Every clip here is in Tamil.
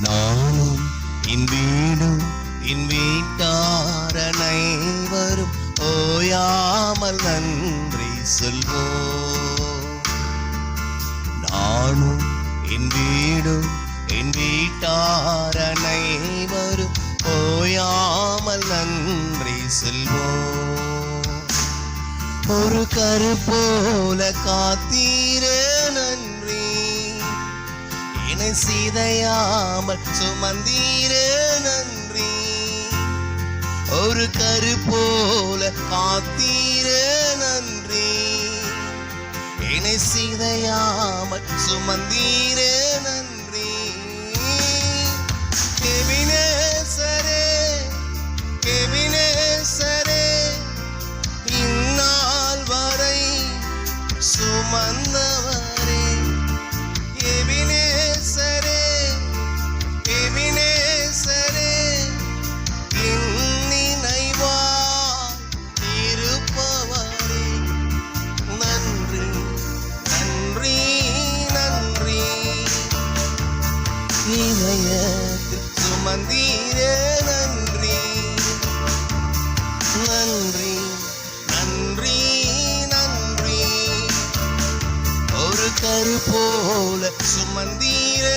நானும் என் வீடும் என் வீட்டாரனை வரும் ஓயாமல் நன்றி சொல்வோ நானும் என் வீடும் என் வீட்டாரனை வரும் ஓயாமல் நன்றி சொல்வோம். ஒரு கரு போல காத்தீரே என்னை சிதையாமல் சுமந்தீரே நன்றி. ஒரு கரு போல காத்தீரே நன்றி. என்னை சிதையாமல் சுமந்தீரே நன்றி. கரு போல சுமந்தீரே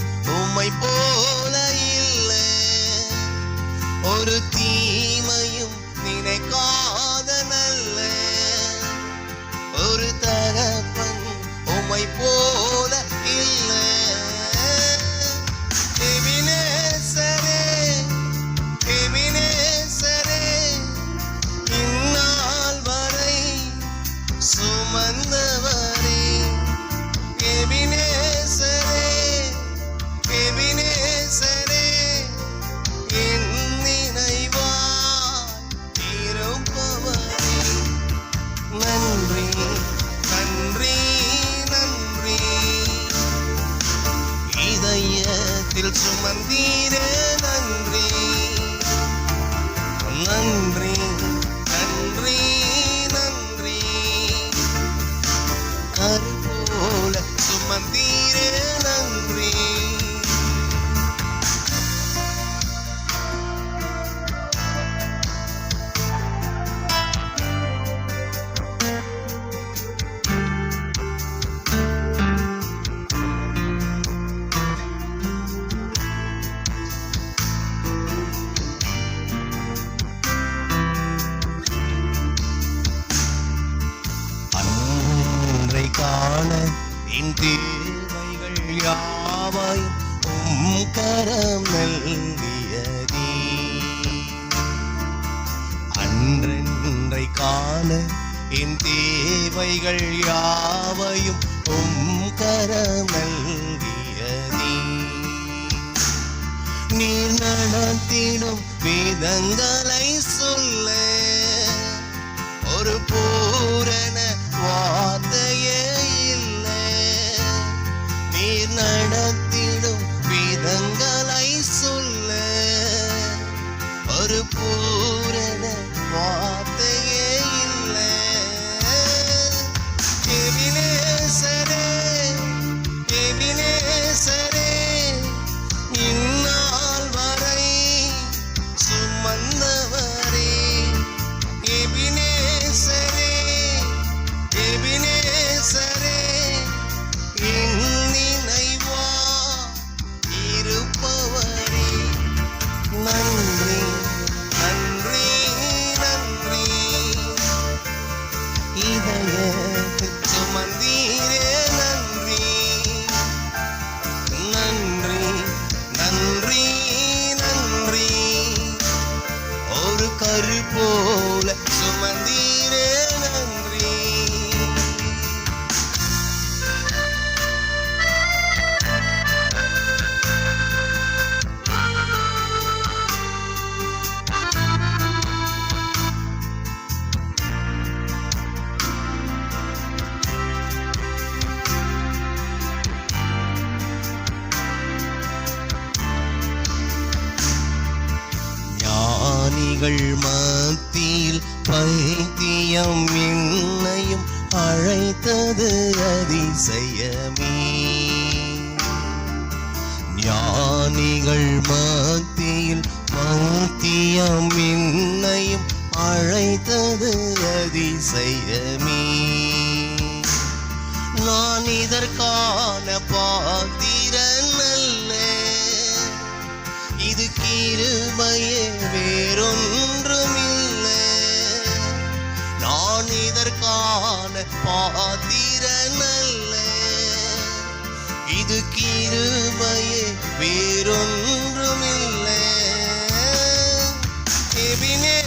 என் தேவைகள் யாவையும் உம் கரம் நல்கியதே. அன்றென்றை காண என் தேவைகள் யாவையும் உம் கரம் நல்கியதே. நீர் நடத்திடும் வேதங்களை சொல்ல. To Tu mandiré. பாவிகள் மத்தியில் பைத்தியம் என்னையும் அழைத்தது அதிசயமே. ஞானிகள் மத்தியில் பைத்தியம் என்னையும் அழைத்தது அதிசயமே. நான் இதற்கான நான் பாத்திரனல்ல இது கிருபையே வேறொன்றுமில்லை. எபினே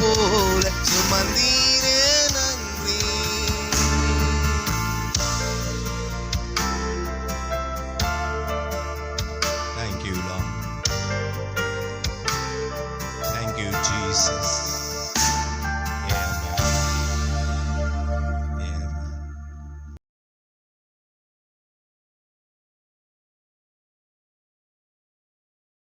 போல சுமந்தீரே நன்றி Thank you, Lord. Thank you, Jesus.